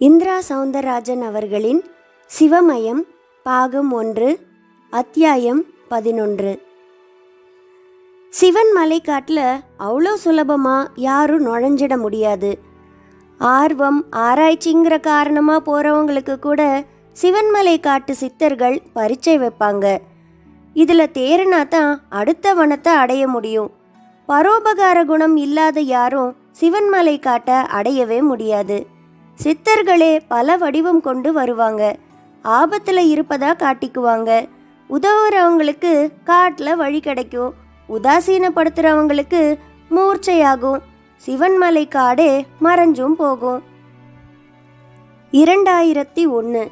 இந்திரா சவுந்தரராஜன் அவர்களின் சிவமயம் பாகம் ஒன்று அத்தியாயம் பதினொன்று. சிவன் மலைக்காட்டில் அவ்வளோ சுலபமாக யாரும் நுழைஞ்சிட முடியாது. ஆர்வம் ஆராய்ச்சிங்கிற காரணமாக போகிறவங்களுக்கு கூட சிவன்மலை காட்டு சித்தர்கள் பரீட்சை வைப்பாங்க. இதில் தேறினா தான் அடுத்த வனத்தை அடைய முடியும். பரோபகார குணம் இல்லாத யாரும் சிவன்மலை காட்ட அடையவே முடியாது. சித்தர்களே பல வடிவம் கொண்டு வருவாங்க. ஆபத்தில் இருப்பதா காட்டிக்குவாங்க. உதவுறவங்களுக்கு காட்டில் வழி கிடைக்கும். உதாசீனப்படுத்துகிறவங்களுக்கு மூர்ச்சையாகும். சிவன்மலை காடே மறைஞ்சும் போகும். இரண்டாயிரத்தி ஒன்று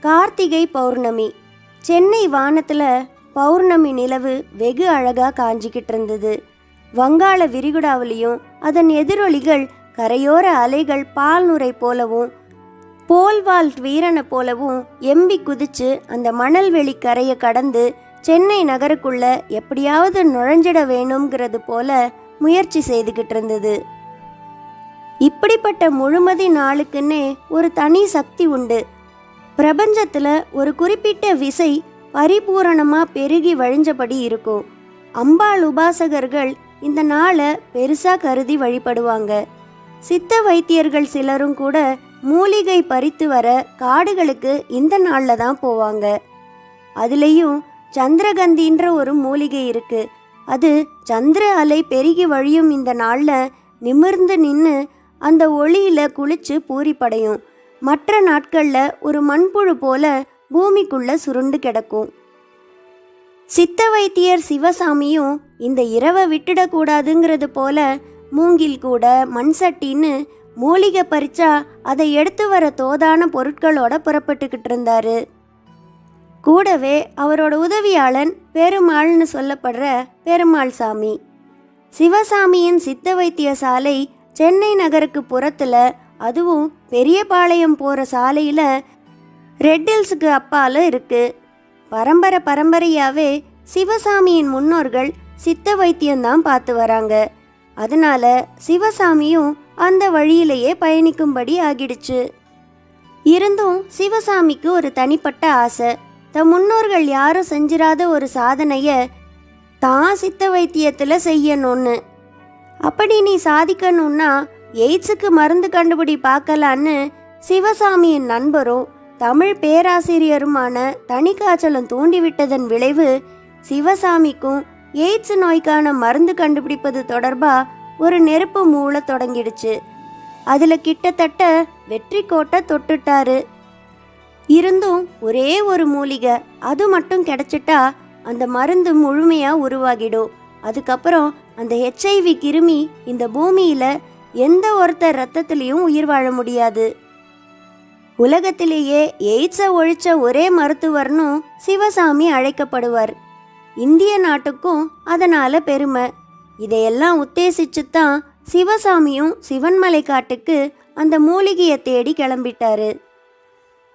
கார்த்திகை பௌர்ணமி. சென்னை வானத்தில் பௌர்ணமி நிலவு வெகு அழகாக காஞ்சிக்கிட்டு இருந்தது வங்காள விரிகுடாவிலையும் அதன் எதிரொலிகள் கரையோர அலைகள் பால் நுரை போலவும் போல்வால் வீரனை போலவும் எம்பி குதிச்சு அந்த மணல்வெளி கரையை கடந்து சென்னை நகருக்குள்ள எப்படியாவது நுழைஞ்சிட வேணுங்கிறது போல முயற்சி செய்துகிட்டு இருந்தது. இப்படிப்பட்ட முழுமதி நாளுக்குன்னே ஒரு தனி சக்தி உண்டு. பிரபஞ்சத்தில் ஒரு குறிப்பிட்ட விசை பரிபூரணமாக பெருகி வழிஞ்சபடி இருக்கும். அம்பாள் உபாசகர்கள் இந்த நாளை பெருசாக கருதி வழிபடுவாங்க. சித்த வைத்தியர்கள் சிலரும் கூட மூலிகை பறித்து வர காடுகளுக்கு இந்த நாளில் தான் போவாங்க. அதுலேயும் சந்திரகந்தின்ற ஒரு மூலிகை இருக்கு. அது சந்திர அலை பெருகி வழியும் இந்த நாளில் நிமிர்ந்து நின்று அந்த ஒளியில குளிச்சு பூரிப்படையும். மற்ற நாட்களில் ஒரு மண்புழு போல பூமிக்குள்ள சுருண்டு கிடக்கும். சித்த வைத்தியர் சிவசாமியும் இந்த இரவை விட்டுடக்கூடாதுங்கிறது போல மூங்கில் கூட மண் சட்டின்னு மூலிகை பறிச்சா அதை எடுத்து வர தோதான பொருட்களோட புறப்பட்டுக்கிட்டு இருந்தாரு. கூடவே அவரோட உதவியாளன் பெருமாள்னு சொல்லப்படுற பெருமாள் சாமி. சிவசாமியின் சித்த வைத்தியசாலை சென்னை நகருக்கு புறத்துல அதுவும் பெரியபாளையம் போற சாலையில ரெட் ஹில்ஸுக்கு அப்பால இருக்கு. பரம்பரை பரம்பரையாவே சிவசாமியின் முன்னோர்கள் சித்த வைத்தியம்தான் பார்த்து வராங்க. அதனால சிவசாமியும் அந்த வழியிலேயே பயணிக்கும்படி ஆகிடுச்சு. இருந்தும் சிவசாமிக்கு ஒரு தனிப்பட்ட ஆசை. தம் முன்னோர்கள் யாரும் செஞ்சிராத ஒரு சாதனைய தான் சித்த வைத்தியத்தில் செய்யணும்னு. அப்படி நீ சாதிக்கணும்னா எய்ட்ஸுக்கு மருந்து கண்டுபிடி பார்க்கலான்னு சிவசாமியின் நண்பரும் தமிழ் பேராசிரியருமான தனிக்காய்ச்சலம் தூண்டிவிட்டதன் விளைவு சிவசாமிக்கும் எய்ட்ஸ் நோய்க்கான மருந்து கண்டுபிடிப்பது தொடர்பாக ஒரு நெருப்பு மூள தொடங்கிடுச்சு. அதில் கிட்டத்தட்ட வெற்றி கோட்டை தொட்டுட்டாரு. இருந்தும் ஒரே ஒரு மூலிகை அது மட்டும் கிடைச்சிட்டா அந்த மருந்து முழுமையாக உருவாகிடும். அதுக்கப்புறம் அந்த ஹெச்ஐவி கிருமி இந்த பூமியில் எந்த ஒருத்தர் ரத்தத்திலையும் உயிர் வாழ முடியாது. உலகத்திலேயே எய்ட்ஸை ஒழிச்ச ஒரே மருத்துவர்னும் சிவசாமி அழைக்கப்படுவார். இந்திய நாட்டுக்கும் அதனால் பெருமை. இதையெல்லாம் உத்தேசிச்சு தான் சிவசாமியும் சிவன்மலை காட்டுக்கு அந்த மூலிகையை தேடி கிளம்பிட்டாரு.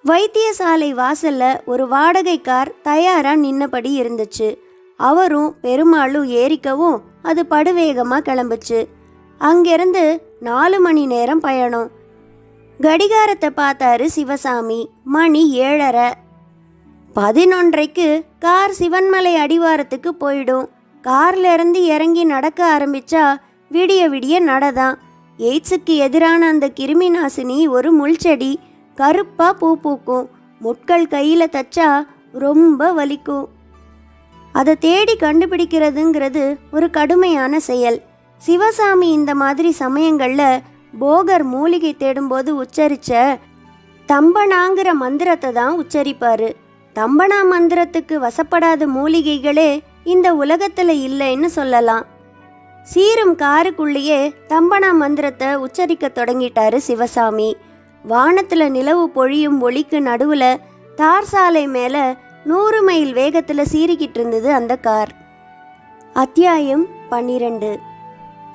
வைத்தியசாலை வாசல்ல ஒரு வாடகை கார் தயாரா நின்னபடி இருந்துச்சு. அவரும் பெருமாளும் ஏறிக்கவும் அது படுவேகமா கிளம்புச்சு. அங்கிருந்து நாலு மணி நேரம் பயணம். கடிகாரத்தை பார்த்தாரு சிவசாமி. மணி ஏழரை. பதினொன்றைக்கு கார் சிவன்மலை அடிவாரத்துக்கு போயிடும். கார்ல இருந்து இறங்கி நடக்க ஆரம்பிச்சா விடிய விடிய நடதான். எய்ட்ஸுக்கு எதிரான அந்த கிருமி நாசினி ஒரு முள்செடி கருப்பா பூ பூக்கும். முட்கள் கையில தச்சா ரொம்ப வலிக்கும். அதை தேடி கண்டுபிடிக்கிறதுங்கிறது ஒரு கடுமையான செயல். சிவசாமி இந்த மாதிரி சமயங்கள்ல போகர் மூலிகை தேடும்போது உச்சரிச்ச தம்பனாங்கிற மந்திரத்தை தான் உச்சரிப்பாரு. தம்பனா மந்திரத்துக்கு வசப்படாத மூலிகைகளே இந்த உலகத்தில் இல்லைன்னு சொல்லலாம். சீரும் காருக்குள்ளேயே தம்பனா மந்திரத்தை உச்சரிக்க தொடங்கிட்டாரு சிவசாமி. வானத்தில் நிலவு பொழியும் ஒளிக்கு நடுவில் தார் சாலை மேலே நூறு மைல் வேகத்தில் சீறிக்கிட்டு இருந்தது அந்த கார். அத்தியாயம் பன்னிரண்டு.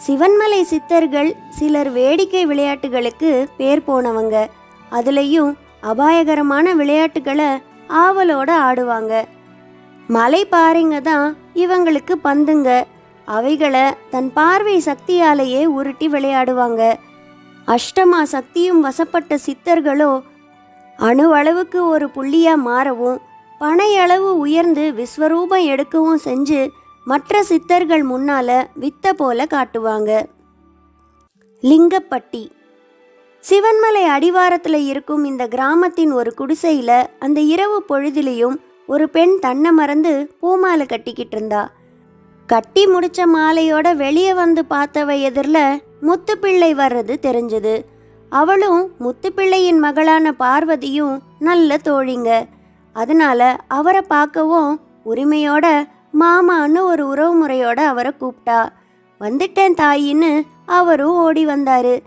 சிவன்மலை சித்தர்கள் சிலர் வேடிக்கை விளையாட்டுகளுக்கு பேர் போனவங்க. அதுலேயும் அபாயகரமான விளையாட்டுகளை ஆவலோட ஆடுவாங்க. மலை பாறைங்க தான் இவங்களுக்கு பந்துங்க. அவைகளை தன் பார்வை சக்தியாலேயே உருட்டி விளையாடுவாங்க. அஷ்டமா சக்தியும் வசப்பட்ட சித்தர்களோ அணுவளவுக்கு ஒரு புள்ளியா மாறவும் பனையளவு உயர்ந்து விஸ்வரூபம் எடுக்கவும் செஞ்சு மற்ற சித்தர்கள் முன்னால வித்த போல காட்டுவாங்க. லிங்கப்பட்டி சிவன்மலை அடிவாரத்தில் இருக்கும் இந்த கிராமத்தின் ஒரு குடிசையில் அந்த இரவு பொழுதிலையும் ஒரு பெண் தன்னை மறந்து பூமாலை கட்டிக்கிட்டு இருந்தா. கட்டி முடிச்ச மாலையோட வெளியே வந்து பார்த்தவ எதிரில் முத்துப்பிள்ளை வர்றது தெரிஞ்சது. அவளும் முத்துப்பிள்ளையின் மகளான பார்வதியும் நல்ல தோழிங்க. அதனால அவரை பார்க்கவும் உரிமையோட மாமான்னு ஒரு உறவு முறையோட அவரை கூப்பிட்டா. வந்துட்டேன் தாயின்னு அவரும் ஓடி வந்தாரு.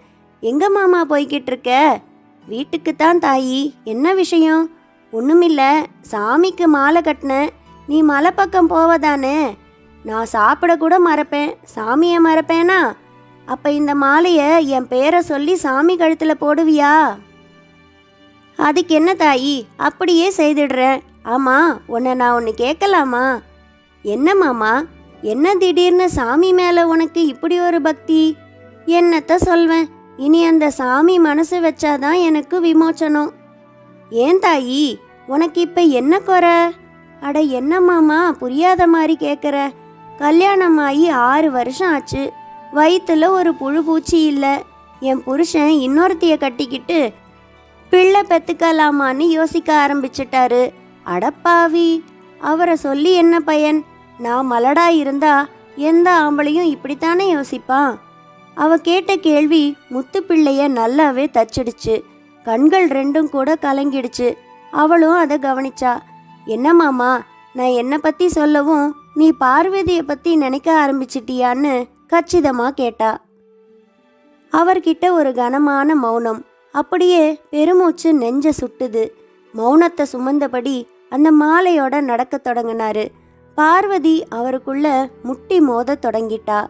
எங்க மாமா போய்கிட்டு இருக்க வீட்டுக்கு தான் தாயி. என்ன விஷயம்? ஒண்ணுமில்ல. சாமிக்கு மாலை கட்டினேன் நீ மலை பக்கம் போவதானே? நான் சாப்பிட கூட மறப்பேன். சாமியை மறப்பேனா? அப்ப இந்த மாலையை என் பேரை சொல்லி சாமி கழுத்துல போடுவியா? அதுக்கு என்ன தாயி? அப்படியே செய்திடுறேன் ஆமா உன்னை நான் ஒன்று கேட்கலாமா? என்ன மாமா? என்ன திடீர்னு சாமி மேலே உனக்கு இப்படி ஒரு பக்தி? என்னத்த சொல்வேன்? இனி அந்த சாமி மனசு வச்சாதான் எனக்கு விமோச்சனம். ஏன் தாயி? உனக்கு இப்ப என்ன குறை? அட என்ன மாமா புரியாத மாதிரி கேட்குற கல்யாணம் ஆகி ஆறு வருஷம் ஆச்சு. வயிற்றுல ஒரு புழு பூச்சி இல்லை. என் புருஷன் இன்னொருத்திய கட்டிக்கிட்டு பிள்ளை பெத்துக்கலாமான்னு யோசிக்க ஆரம்பிச்சிட்டாரு. அடப்பாவி அவரை சொல்லி என்ன பயன்? நான் மலடா இருந்தா எந்த ஆம்பளையும் இப்படித்தானே யோசிப்பான்? அவ கேட்ட கேள்வி முத்துப்பிள்ளைய நல்லாவே தச்சிடுச்சு. கண்கள் ரெண்டும் கூட கலங்கிடுச்சு. அவளும் அதை கவனிச்சா என்ன மாமா நான் என்னை பத்தி சொல்லவும் நீ பார்வதியை பத்தி நினைக்க ஆரம்பிச்சிட்டியான்னு கச்சிதமா கேட்டா. அவர்கிட்ட ஒரு கனமான மௌனம். அப்படியே பெருமூச்சு நெஞ்ச சுட்டுது. மௌனத்தை சுமந்தபடி அந்த மாலையோட நடக்கத் தொடங்கினாரு. பார்வதி அவருக்குள்ள முட்டி மோத தொடங்கிட்டா.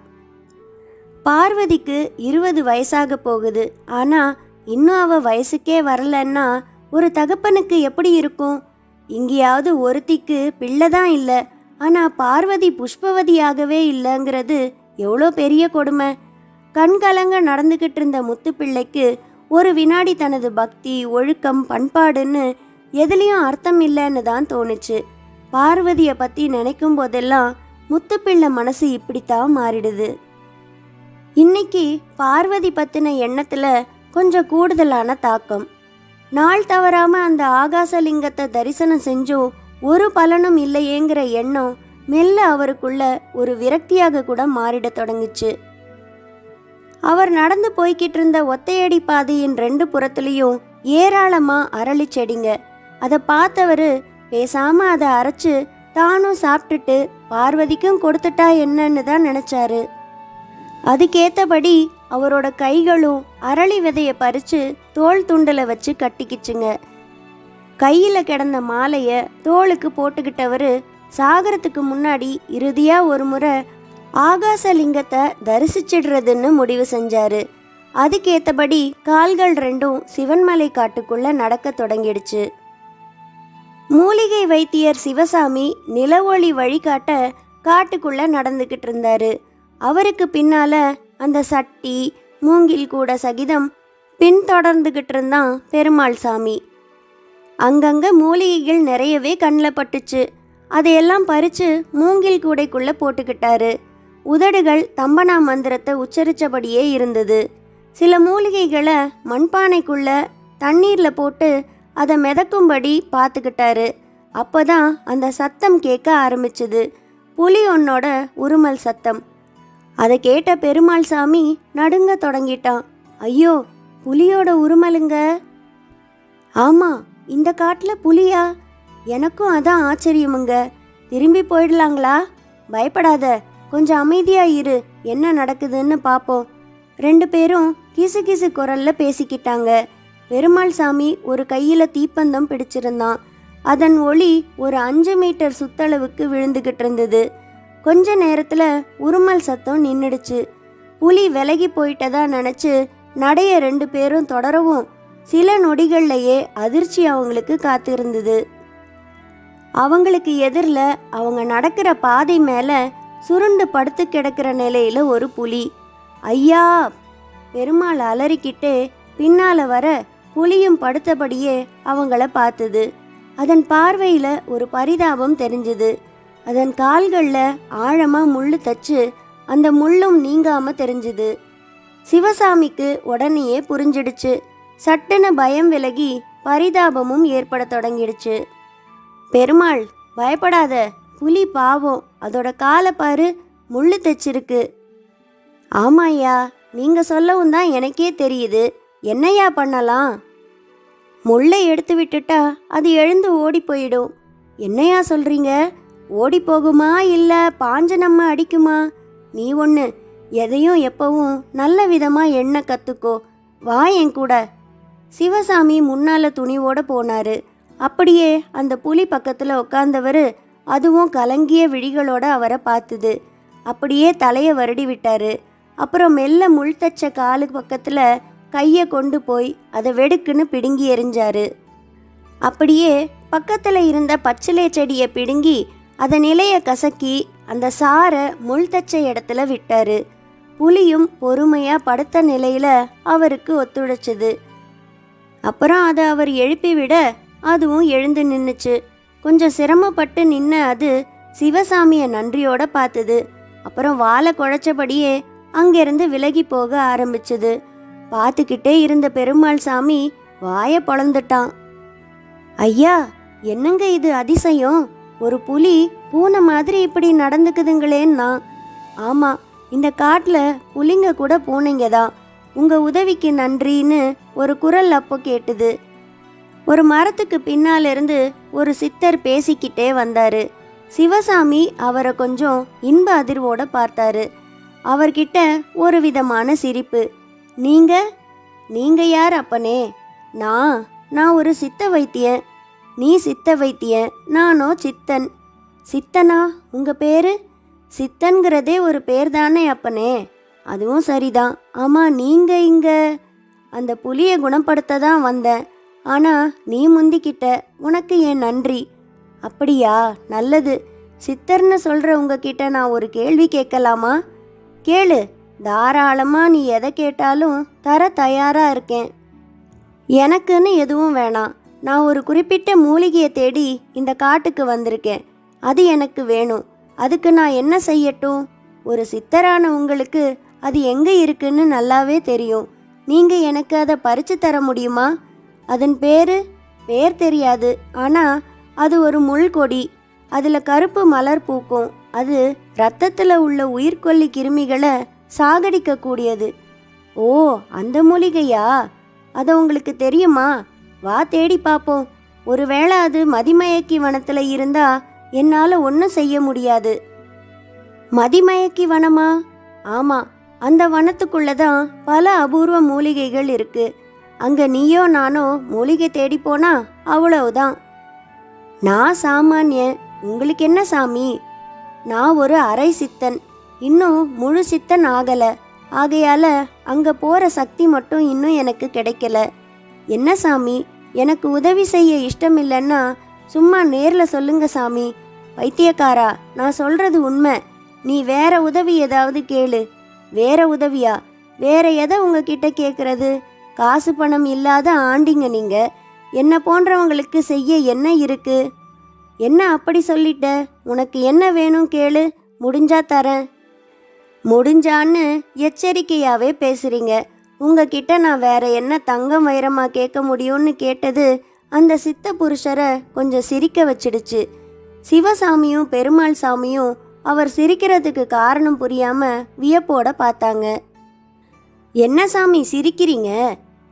பார்வதிக்கு இருபது வயசாக போகுது. ஆனால் இன்னும் அவள் வயசுக்கே வரலன்னா ஒரு தகப்பனுக்கு எப்படி இருக்கும்? இங்கேயாவது ஒருத்திக்கு பிள்ளை தான் இல்லை. ஆனால் பார்வதி புஷ்பவதியாகவே இல்லைங்கிறது எவ்வளோ பெரிய கொடுமை. கண்கலங்க நடந்துக்கிட்டு இருந்த முத்துப்பிள்ளைக்கு ஒரு வினாடி தனது பக்தி ஒழுக்கம் பண்பாடுன்னு எதுலேயும் அர்த்தம் இல்லைன்னு தான் தோணுச்சு. பார்வதியை பற்றி நினைக்கும் போதெல்லாம் முத்துப்பிள்ளை மனசு இப்படித்தான் மாறிடுது. இன்னைக்கு பார்வதி பத்தின எண்ணத்துல கொஞ்சம் கூடுதலான தாக்கம். நாள் தவறாம அந்த ஆகாசலிங்கத்தை தரிசனம் செஞ்சும் ஒரு பலனும் இல்லையேங்கிற எண்ணம் மெல்ல அவருக்குள்ள ஒரு விரக்தியாக கூட மாறிட தொடங்குச்சு. அவர் நடந்து போய்கிட்டு இருந்த ஒத்தையடி பாதையின் ரெண்டு புறத்துலேயும் ஏராளமா அரளி செடிங்க. அதை பார்த்தவர் பேசாம அதை அரைச்சு தானும் சாப்பிட்டுட்டு பார்வதிக்கும் கொடுத்துட்டா என்னன்னு தான் நினைச்சாரு. அதுக்கேற்றபடி அவரோட கைகளும் அரளி விதைய பறிச்சு தோல் துண்டில் வச்சு கட்டிக்கிச்சுங்க. கையில் கிடந்த மாலையை தோளுக்கு போட்டுக்கிட்டவர் சாகரத்துக்கு முன்னாடி இறுதியாக ஒரு முறை ஆகாசலிங்கத்தை தரிசிச்சிடுறதுன்னு முடிவு செஞ்சாரு. அதுக்கேற்றபடி கால்கள் ரெண்டும் சிவன்மலை காட்டுக்குள்ளே நடக்க தொடங்கிடுச்சு. மூலிகை வைத்தியர் சிவசாமி நிலவொளி வழிகாட்ட காட்டுக்குள்ளே நடந்துக்கிட்டு இருந்தாரு. அவருக்கு பின்னால அந்த சட்டி மூங்கில் கூட சகிதம் பின்தொடர்ந்துகிட்டு இருந்தான் பெருமாள் சாமி. அங்கங்க மூலிகைகள் நிறையவே கண்ணில் பட்டுச்சு. அதையெல்லாம் பறித்து மூங்கில் கூடைக்குள்ளே போட்டுக்கிட்டாரு. உதடுகள் தம்பனா மந்திரத்தை உச்சரித்தபடியே இருந்தது. சில மூலிகைகளை மண்பானைக்குள்ள தண்ணீரில் போட்டு அதை மிதக்கும்படி பார்த்துக்கிட்டாரு அப்போதான் அந்த சத்தம் கேட்க ஆரம்பிச்சுது. புலி ஒன்னோட உருமல் சத்தம். அதை கேட்ட பெருமாள் சாமி நடுங்க தொடங்கிட்டான். ஐயோ புலியோட உருமலுங்க? ஆமா இந்த காட்டில் புலியா? எனக்கும் அதான் ஆச்சரியமுங்க. திரும்பி போயிடலாங்களா? பயப்படாத கொஞ்சம் அமைதியா இரு. என்ன நடக்குதுன்னு பார்ப்போம் ரெண்டு பேரும் கிசு கிசு குரல்ல பேசிக்கிட்டாங்க. பெருமாள் சாமி ஒரு கையில தீப்பந்தம் பிடிச்சிருந்தான். அதன் ஒளி ஒரு அஞ்சு மீட்டர் சுத்தளவுக்கு விழுந்துகிட்டு இருந்தது. கொஞ்ச நேரத்தில் உருமல் சத்தம் நின்றுடுச்சு புலி விலகி போயிட்டதா நினச்சி நடைய ரெண்டு பேரும் தொடரவும் சில நொடிகள்லையே அதிர்ச்சி அவங்களுக்கு காத்திருந்தது. அவங்களுக்கு எதிரில் அவங்க நடக்கிற பாதை மேலே சுருண்டு படுத்து கிடக்கிற நிலையில் ஒரு புலி. ஐயா! பெருமாள் அலறிக்கிட்டு பின்னால் வர புலியும் படுத்தபடியே அவங்கள பார்த்தது. அதன் பார்வையில் ஒரு பரிதாபம் தெரிஞ்சுது. அதன் கால்களில் ஆழமாக முள் தச்சு அந்த முள்ளும் நீங்காமல் தெரிஞ்சுது. சிவசாமிக்கு உடனேயே புரிஞ்சிடுச்சு. சட்டுன்னு பயம் விலகி பரிதாபமும் ஏற்பட தொடங்கிடுச்சு. பெருமாள் பயப்படாத. புலி பாவம். அதோட காலை பாரு. முள்ளு தைச்சிருக்கு. ஆமாய்யா நீங்கள் சொல்லவும் தான் எனக்கே தெரியுது. என்னையா பண்ணலாம்? முள்ளை எடுத்து விட்டுட்டா அது எழுந்து ஓடி போயிடும். என்னையா சொல்கிறீங்க ஓடி போகுமா இல்ல பாஞ்ச நம்ம அடிக்குமா? நீ ஒன்று எதையும் எப்பவும் நல்ல விதமாக எண்ண கற்றுக்கோ வா என் கூட. சிவசாமி முன்னால துணிவோட போனாரு. அப்படியே அந்த புலி பக்கத்தில் உட்காந்தவர் அதுவும் கலங்கிய விழிகளோட அவரை பார்த்துது அப்படியே தலையை வருடி விட்டாரு. அப்புறம் மெல்ல முள் தச்ச காலு பக்கத்தில் கையை கொண்டு போய் அதை வெடுக்குன்னு பிடுங்கி எறிஞ்சாரு. அப்படியே பக்கத்தில் இருந்த பச்சிலை செடியை பிடுங்கி அதன் நிலைய கசக்கி அந்த சாரை முள் தச்ச இடத்துல விட்டாரு. புலியும் பொறுமையா படுத்த நிலையில அவருக்கு ஒத்துழைச்சது. அப்புறம் அதை அவர் எழுப்பி விட அதுவும் எழுந்து நின்றுச்சு கொஞ்சம் சிரமப்பட்டு நின்ன அது சிவசாமியை நன்றியோட பார்த்தது. அப்புறம் வாழை குழைச்சபடியே அங்கிருந்து விலகி போக ஆரம்பிச்சது. பார்த்துக்கிட்டே இருந்த பெருமாள் சாமி வாயை பொழந்துட்டான் ஐயா என்னங்க இது அதிசயம்? ஒரு புலி பூனை மாதிரி இப்படி நடந்துக்குதுங்களேன்னா? ஆமாம் இந்த காட்டில் புலிங்க கூட பூனைங்க தான் உங்கள் உதவிக்கு நன்றின்னு ஒரு குரல் அப்போ கேட்டுது. ஒரு மரத்துக்கு பின்னாலிருந்து ஒரு சித்தர் பேசிக்கிட்டே வந்தாரு. சிவசாமி அவரை கொஞ்சம் இன்ப அதிர்வோட பார்த்தாரு. அவர்கிட்ட ஒரு விதமான சிரிப்பு. நீங்க? நீங்க யார் அப்பனே? நான் நான் ஒரு சித்த வைத்தியன். நீ சித்த வைத்தியன் நானோ சித்தன். சித்தனா? உங்கள் பேர்? சித்தன்கிறதே ஒரு பேர் தானே அப்பனே. அதுவும் சரிதான். ஆமாம் நீங்கள் இங்கே. அந்த புலியை குணப்படுத்த தான் வந்தேன் ஆனால் நீ முந்திக்கிட்ட உனக்கு என் நன்றி. அப்படியா? நல்லது. சித்தர்னு சொல்கிற உங்ககிட்ட நான் ஒரு கேள்வி கேட்கலாமா? கேளு. தாராளமாக நீ எதை கேட்டாலும் தர தயாராக இருக்கேன். எனக்குன்னு எதுவும் வேணாம். நான் ஒரு குறிப்பிட்ட மூலிகையை தேடி இந்த காட்டுக்கு வந்திருக்கேன். அது எனக்கு வேணும். அதுக்கு நான் என்ன செய்யட்டும்? ஒரு சித்தரான உங்களுக்கு அது எங்கே இருக்குன்னு நல்லாவே தெரியும். நீங்கள் எனக்கு அதை பறிச்சு தர முடியுமா? அதன் பேர் பேர் தெரியாது. ஆனால் அது ஒரு முள்கொடி. அதில் கருப்பு மலர் பூக்கும். அது ரத்தத்தில் உள்ள உயிர்கொல்லி கிருமிகளை சாகடிக்கக்கூடியது. ஓ அந்த மூலிகையா? அது உங்களுக்கு தெரியுமா? வா தேடி பார்ப்போம் ஒருவேளை அது மதிமயக்கி வனத்தில் இருந்தா என்னால் ஒன்றும் செய்ய முடியாது. மதிமயக்கி வனமா? ஆமா அந்த வனத்துக்குள்ள தான் பல அபூர்வ மூலிகைகள் இருக்கு. அங்கே நீயோ நானோ மூலிகை தேடி போனா அவ்வளவுதான். நான் சாமானியன் உங்களுக்கு என்ன சாமி? நான் ஒரு அரை சித்தன் இன்னும் முழு சித்தன் ஆகலை. ஆகையால் அங்கே போகிற சக்தி மட்டும் இன்னும் எனக்கு கிடைக்கல. என்ன சாமி? எனக்கு உதவி செய்ய இஷ்டம் இல்லைன்னா சும்மா நேரில் சொல்லுங்க சாமி. பைத்தியக்காரா நான் சொல்றது உண்மை. நீ வேற உதவி ஏதாவது கேளு. வேற உதவியா? வேற எதை உங்ககிட்ட கேட்கறது காசு பணம் இல்லாத ஆண்டிங்க நீங்க. என்ன போன்றவங்களுக்கு செய்ய என்ன இருக்கு? என்ன அப்படி சொல்லிட்ட? உனக்கு என்ன வேணும் கேளு. முடிஞ்சா தரேன். முடிஞ்சான்னு எச்சரிக்கையாவே பேசுறீங்க. உங்ககிட்ட நான் வேற என்ன தங்கம் வைரமா கேட்க முடியும்னு கேட்டது அந்த சித்த புருஷரை கொஞ்சம் சிரிக்க வச்சிடுச்சு. சிவசாமியும் பெருமாள் சாமியும் அவர் சிரிக்கிறதுக்கு காரணம் புரியாம வியப்போட பார்த்தாங்க. என்ன சாமி சிரிக்கிறீங்க?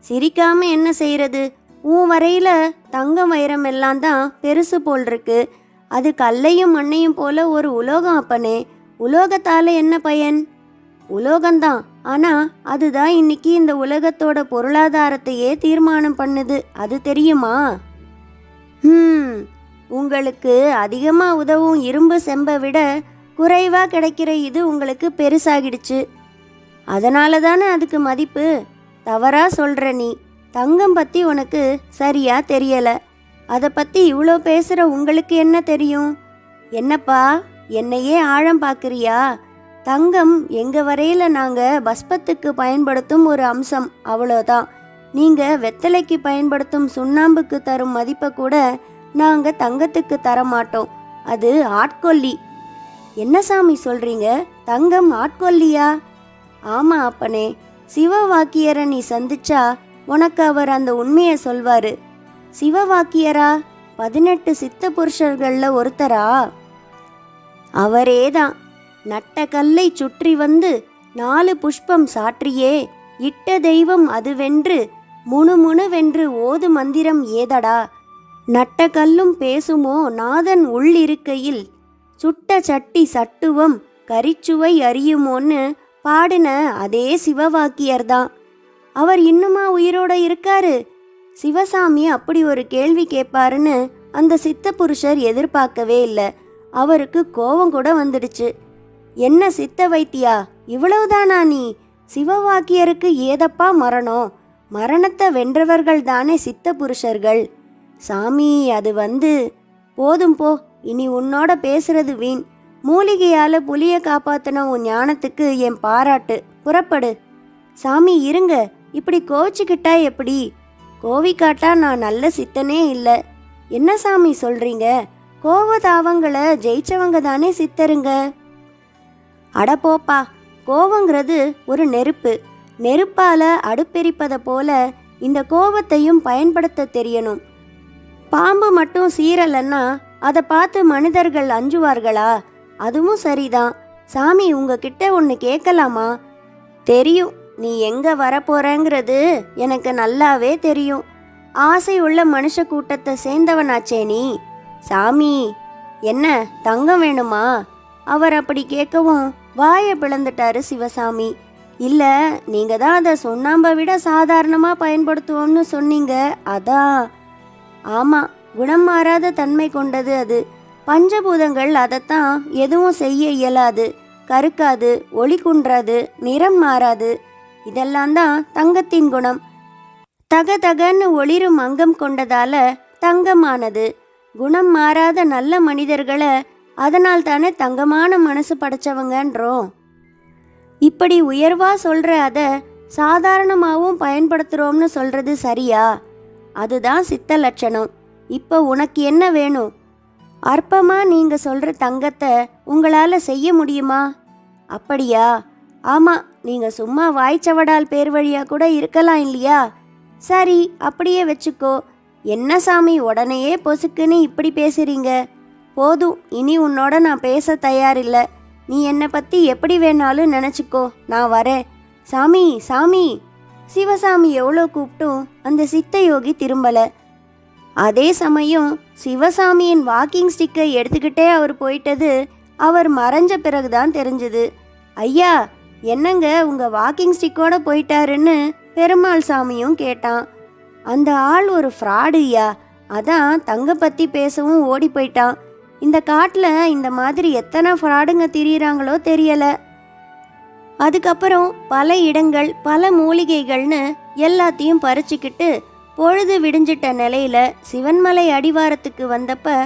சிரிக்காம என்ன செய்யறது உன் வரையில தங்கம் வைரம் எல்லாம் தான் பெருசு போல் இருக்கு அது கல்லையும் மண்ணையும் போல ஒரு உலோகம் அப்பனே. உலோகத்தால என்ன பயன்? உலோகம்தான். ஆனா அதுதான் இன்னைக்கு இந்த உலகத்தோட பொருளாதாரத்தையே தீர்மானம் பண்ணுது. அது தெரியுமா? ஹம். உங்களுக்கு அதிகமாக உதவும் இரும்பு செம்பை விட குறைவாக கிடைக்கிற இது உங்களுக்கு பெருசாகிடுச்சு. அதனால தானே அதுக்கு மதிப்பு? தவறாக சொல்கிற நீ. தங்கம் பற்றி உனக்கு சரியா தெரியலை. அதை பற்றி இவ்வளோ பேசுகிற உங்களுக்கு என்ன தெரியும்? என்னப்பா என்னையே ஆழம் பார்க்குறியா தங்கம் எங்கள் வரையில் நாங்கள் பஸ்பத்துக்கு பயன்படுத்தும் ஒரு அம்சம் அவ்வளோதான். நீங்கள் வெத்தலைக்கு பயன்படுத்தும் சுண்ணாம்புக்கு தரும் மதிப்பை கூட நாங்கள் தங்கத்துக்கு தர மாட்டோம் அது ஆட்கொல்லி. என்ன சாமி சொல்கிறீங்க தங்கம் ஆட்கொல்லியா? ஆமாம் அப்பனே. சிவவாக்கியரை நீ சந்திச்சா உனக்கு அவர் அந்த உண்மையை சொல்வாரு. சிவவாக்கியரா? பதினெட்டு சித்த புருஷர்களில் ஒருத்தரா? அவரே தான் நட்ட கல்லை சுற்றி வந்து நாலு புஷ்பம் சாற்றியே. இட்ட தெய்வம் அதுவென்று முணுமுணுவென்று ஓது மந்திரம் ஏதடா. நட்ட கல்லும் பேசுமோ நாதன் உள்ளிருக்கையில். சுட்ட சட்டி சட்டுவம் கரிச்சுவை அறியுமோன்னு பாடின அதே சிவவாக்கியர்தான் அவர் இன்னுமா உயிரோட இருக்காரு? சிவசாமி அப்படி ஒரு கேள்வி கேட்பாருன்னு அந்த சித்த புருஷர் எதிர்பார்க்கவே இல்லை. அவருக்கு கோபம் கூட வந்துடுச்சு. என்ன சித்த வைத்தியா? இவ்வளவுதானா நீ? சிவவாக்கியருக்கு ஏதப்பா மரணம்? மரணத்தை வென்றவர்கள் தானே சித்த புருஷர்கள். சாமி அது வந்து போதும் போ இனி உன்னோட பேசுறது வீண். மூலிகையால புலிய காப்பாத்தின உன் ஞானத்துக்கு என் பாராட்டு. புறப்படு. சாமி இருங்க. இப்படி கோவிச்சுக்கிட்டா எப்படி? கோவிக்காட்டா நான் நல்ல சித்தனே இல்லை. என்ன சாமி சொல்றீங்க? கோவதாவங்களை ஜெயிச்சவங்க தானே சித்தருங்க? அட போப்பா கோவங்கிறது ஒரு நெருப்பு. நெருப்பால அடுப்பெரிப்பதை போல இந்த கோவத்தையும் பயன்படுத்த தெரியணும். பாம்பு மட்டும் சீரலன்னா அதை பார்த்து மனிதர்கள் அஞ்சுவார்களா? அதுவும் சரிதான். சாமி உங்ககிட்ட ஒன்று கேட்கலாமா தெரியும். நீ எங்கே வரப்போறங்கிறது எனக்கு நல்லாவே தெரியும். ஆசை உள்ள மனுஷ கூட்டத்தை சேர்ந்தவனாச்சே நீ. சாமி என்ன தங்கம் வேணுமா? அவர் அப்படி கேட்கவும் வாயை பிளந்துட்டாரு சிவசாமி. இல்லை நீங்கள் தான் அதை சுண்ணாம்பை விட சாதாரணமாக பயன்படுத்துவோம்னு சொன்னீங்க. அதான் ஆமாம் குணம் மாறாத தன்மை கொண்டது அது. பஞ்சபூதங்கள் அதைத்தான் எதுவும் செய்ய இயலாது. கருக்காது ஒளி குன்றாது நிறம் மாறாது. இதெல்லாம் தான் தங்கத்தின் குணம். தக தகன்னு ஒளிரும் அங்கம் கொண்டதால தங்கமானது. குணம் மாறாத நல்ல மனிதர்களை அதனால் தானே தங்கமான மனசு படைச்சவங்கன்றோம். இப்படி உயர்வாக சொல்கிற அதை சாதாரணமாகவும் பயன்படுத்துகிறோம்னு சொல்கிறது சரியா? அதுதான் சித்த லட்சணம். இப்போ உனக்கு என்ன வேணும்? அற்பமாக நீங்கள் சொல்கிற தங்கத்தை உங்களால் செய்ய முடியுமா? அப்படியா? ஆமாம் நீங்கள் சும்மா வாய்ச்சவடால் பேர் வழியாக கூட இருக்கலாம் இல்லையா? சரி அப்படியே வச்சுக்கோ. என்ன சாமி உடனேயே பொசுக்குன்னு இப்படி பேசுறீங்க? போதும் இனி உன்னோட நான் பேச தயாரில்லை. நீ என்னை பற்றி எப்படி வேணாலும் நினச்சிக்கோ நான் வரேன். சாமி சாமி. சிவசாமி எவ்வளோ கூப்பிட்டும் அந்த சித்த யோகி திரும்பலை. அதே சமயம் சிவசாமியின் வாக்கிங் ஸ்டிக்கை எடுத்துக்கிட்டே அவர் போயிட்டது அவர் மறைஞ்ச பிறகுதான் தெரிஞ்சது. ஐயா என்னங்க உங்கள் வாக்கிங் ஸ்டிக்கோட போயிட்டாருன்னு பெருமாள் சாமியும் கேட்டான். அந்த ஆள் ஒரு ஃப்ராடு ஐயா. அதான் தங்க பற்றி பேசவும் ஓடி போயிட்டான். இந்த காட்டில் இந்த மாதிரி எத்தனை ஃப்ராடுங்க திரியிறாங்களோ தெரியலை. அதுக்கப்புறம் பல இடங்கள் பல மூலிகைகள்னு எல்லாத்தையும் பறிச்சுக்கிட்டு பொழுது விடிஞ்சிட்ட நிலையில சிவன்மலை அடிவாரத்துக்கு வந்தப்ப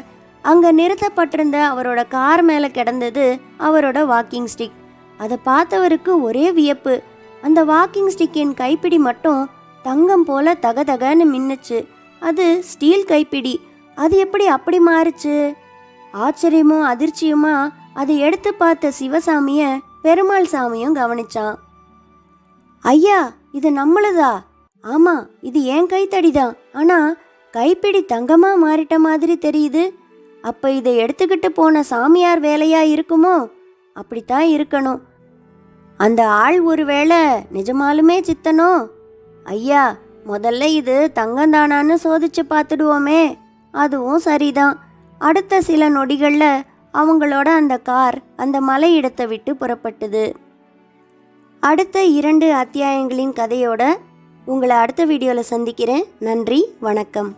அங்க நிறுத்தப்பட்டிருந்த அவரோட கார் மேல கிடந்தது அவரோட வாக்கிங் ஸ்டிக் அதை பார்த்தவருக்கு ஒரே வியப்பு. அந்த வாக்கிங் ஸ்டிக்கின் கைப்பிடி மட்டும் தங்கம் போல தகதகன்னு மின்னுச்சு. அது ஸ்டீல் கைப்பிடி. அது எப்படி அப்படி மாறுச்சு? ஆச்சரியமும் அதிர்ச்சியுமா அதை எடுத்து பார்த்த சிவசாமிய பெருமாள் சாமியும் கவனிச்சான். ஐயா இது நம்மளுதா? ஆமா இது என் கைத்தடிதான். ஆனா கைப்பிடி தங்கமா மாறிட்ட மாதிரி தெரியுது. அப்ப இதை எடுத்துக்கிட்டு போன சாமியார் வேலையா இருக்குமோ? அப்படித்தான் இருக்கணும். அந்த ஆள் ஒருவேளை நிஜமாலுமே சித்தனோ? ஐயா முதல்ல இது தங்கந்தானான்னு சோதிச்சு பார்த்துடுவோமே. அதுவும் சரிதான். அடுத்த சில நொடிகளில் அவங்களோட அந்த கார் அந்த மலை இடத்தை விட்டு புறப்பட்டது. அடுத்த இரண்டு அத்தியாயங்களின் கதையோட உங்களை அடுத்த வீடியோவில் சந்திக்கிறேன். நன்றி வணக்கம்.